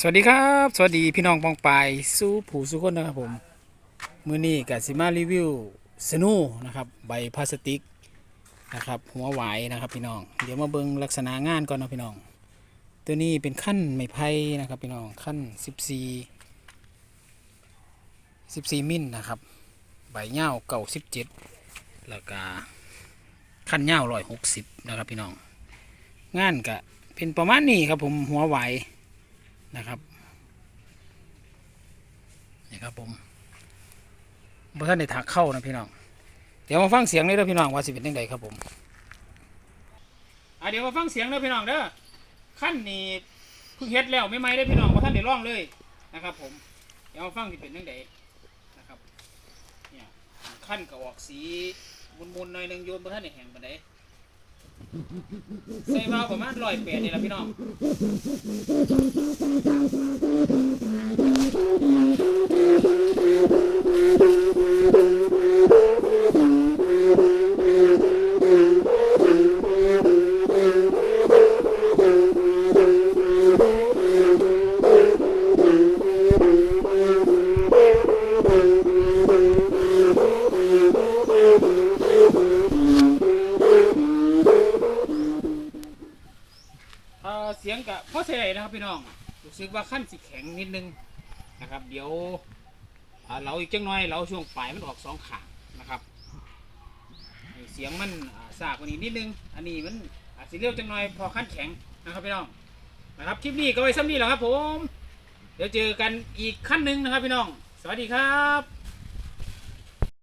สวัสดีครับ สวัสดีพี่น้องปองปายสู้ผู้สู้คนนะครับผมมือนี้กับซิมารีวิวสนูนะครับใบพลาสติกนะครับหัวไหวนะครับพี่น้อง เดี๋ยวมาเบิ่งลักษณะงานก่อนนะพี่น้อง ตัวนี้เป็นขั้นไม้ไผ่นะครับพี่น้องขั้น 14 14 มิลนะครับ ใบเง่าเก่า17แล้วก็ขั้นเง่าร้อยหกสิบนะครับพี่น้อง งานก็เป็นประมาณนี้ครับผมหัวไหว นะครับนี่ครับผมเมื่อท่านได้ถักเข้านะพี่น้อง เดี๋ยวมาฟังเสียงเลยเด้อพี่น้องว่าสิเป็นยังไงครับผมอะเดี๋ยวมาฟังเสียงเด้อพี่น้องเด้อขั้นนี้เพิ่งเฮ็ดแล้วไม่ไม่ได้อพี่น้องว่าท่านได้ร้องเลยนะครับ ผม เดี๋ยวมาฟังสิเป็นยังไงนะครับเนี่ยขั้นก็ออกสีมุนๆหน่อยหนึงโยนบ่ท่านได้แห้งปานใด ใส่วาล์วประมาณร้อยแปดนี่แหละพี่น้อง เอ่อเสียงกับพ่อเสยนะครับพี่น้องรู้สึกว่าขั้นสิแข็งนิดนึงนะครับ เดี๋ยวอ่าเราอีกจังหน่อยเราช่วงปลายมันออกสองขางนะครับให้เสียงมันอ่าสากกว่านี้นิดนึง อันนี้มันอาจจะเร็วจังหน่อยพอขั้นแข็งนะครับพี่น้องนะครับคลิปนี้ก็ไว้ซ้ำนี้แหละครับผม เดี๋ยวเจอกันอีกขั้นหนึ่งนะครับพี่น้อง สวัสดีครับ